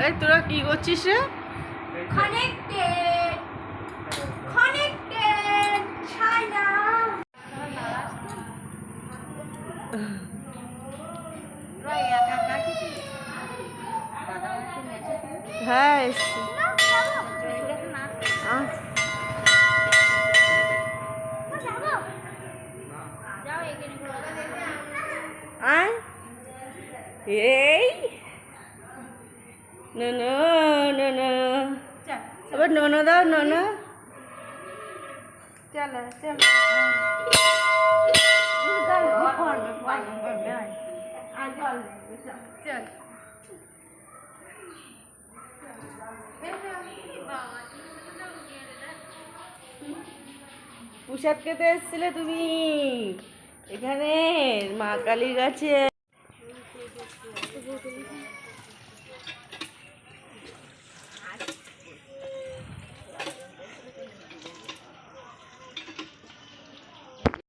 এই তোরা কি করছিস রে. হ্যাঁ এসছি এই ননো ননো। আবার ননো দাও ননো। চলো চলো। চল। প্রসাদ খেতে এসেছিলে তুমি? এখানে মা কালীর কাছে।